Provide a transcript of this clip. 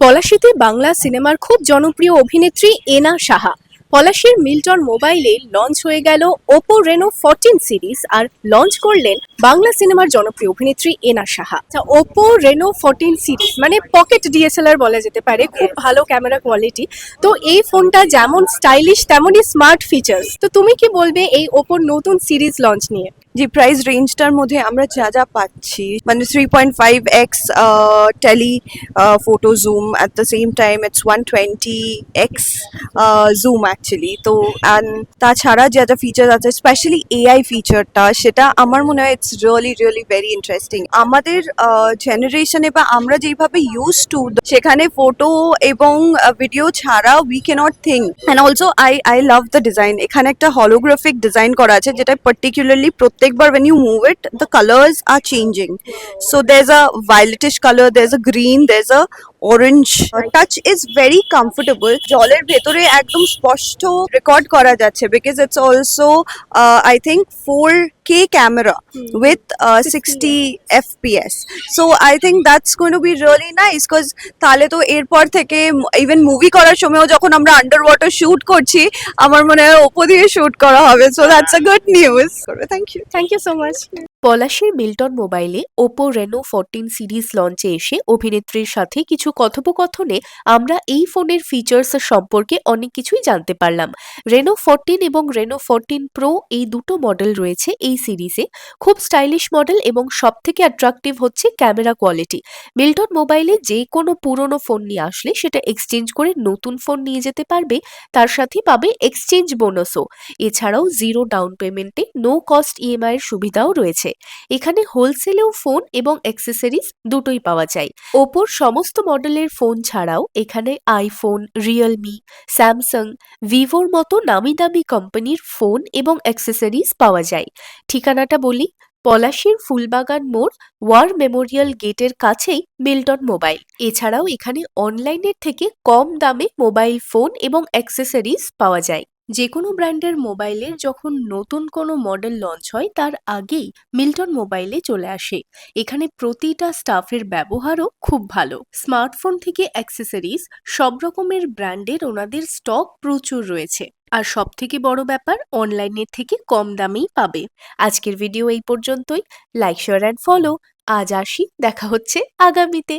পলাশীতে বাংলা সিনেমার খুব জনপ্রিয় অভিনেত্রী এনা সাহা। পলাশীর মিল্টন মোবাইলে লঞ্চ হয়ে গেল ওপো, রেনো ফোরটিন সিরিজ আর লঞ্চ করলেন বাংলা সিনেমার জনপ্রিয় অভিনেত্রী Ena Saha. Oppo, Reno fourteen series মানে পকেট ডিএসএলআর বলা যেতে পারে, খুব ভালো ক্যামেরা কোয়ালিটি। তো এই ফোনটা যেমন স্টাইলিশ তেমনই স্মার্ট ফিচার্স তো তুমি কি বলবে এই ওপোর নতুন সিরিজ লঞ্চ নিয়ে? যে প্রাইস রেঞ্জটার মধ্যে আমরা যা যা পাচ্ছি মানে three point five x telephoto zoom at the same time it's one twenty x zoom actually তো অ্যান্ড তাছাড়া যা যা ফিচার আছে স্পেশালি এআই ফিচারটা সেটা আমার মনে হয় it's really really very interesting আমাদের জেনারেশনে বা আমরা যেভাবে ইউজ টু সেখানে ফটো এবং ভিডিও ছাড়া we can't think and also I I love the design এখানে একটা হলোগ্রাফিক ডিজাইন করা আছে, যেটা particularly plastic but when you move it the colors are changing. So there's a violetish color there's a green there's a orange. Touch is very very comfortable. জলের ভেতরে একদম স্পষ্ট record করা যাচ্ছে because it's also I think four K camera with uh, 60 fps so i think that's going to be really nice because তাহলে তো এরপর থেকে ইভেন মুভি করার সময়ও যখন আমরা আন্ডার ওয়াটার শুট করছি আমার মনে হয় ওপো দিয়ে শুট করা হবে। So that's a good news thank you thank you so much পলাশীর মিল্টন মোবাইলে ওপো রেনো ফোরটিন সিরিজ লঞ্চে এসে অভিনেত্রীর সাথে কিছু কথোপকথনে আমরা এই ফোনের ফিচার্স সম্পর্কে অনেক কিছুই জানতে পারলাম। রেনো ফোরটিন এবং রেনো ফোরটিন প্রো এই দুটো মডেল রয়েছে এই সিরিজে খুব স্টাইলিশ মডেল এবং সব থেকে অ্যাট্রাকটিভ হচ্ছে ক্যামেরা কোয়ালিটি মিল্টন মোবাইলে যে কোনো পুরনো ফোন নিয়ে আসলে সেটা এক্সচেঞ্জ করে নতুন ফোন নিয়ে যেতে পারবে, তার সাথে পাবে এক্সচেঞ্জ বোনাসও এছাড়াও জিরো ডাউন পেমেন্টে নো কস্ট ইএমআইয়ের সুবিধাও সুবিধাও রয়েছে এখানে হোলসেলেও ফোন এবং অ্যাক্সেসরিজ দুটোই পাওয়া যায়। ওপোর সমস্ত মডেলের ফোন ছাড়াও এখানে আইফোন রিয়েলমি স্যামসাং ভিভোর মতো নামি দামি কোম্পানির ফোন এবং অ্যাক্সেসরিজ পাওয়া যায়। ঠিকানাটা বলি, পলাশীর ফুলবাগান মোড় ওয়ার মেমোরিয়াল গেটের কাছেই মিল্টন মোবাইল এছাড়াও এখানে অনলাইনের থেকে কম দামে মোবাইল ফোন এবং অ্যাক্সেসরিজ পাওয়া যায়। যে কোনো ব্র্যান্ডের মোবাইলের যখন নতুন কোনো মডেল লঞ্চ হয়, তার আগেই মিল্টন মোবাইলে চলে আসে। এখানে প্রতিটা স্টাফের ব্যবহারও খুব ভালো। স্মার্টফোন থেকে অ্যাক্সেসরিজ, সব রকমের ব্র্যান্ডের ওনাদের স্টক প্রচুর রয়েছে। আর সব থেকে বড় ব্যাপার, অনলাইনের থেকে কম দামেই পাবে। আজকের ভিডিও এই পর্যন্তই। Like, share, and follow. আজ আসি, দেখা হচ্ছে আগামীতে।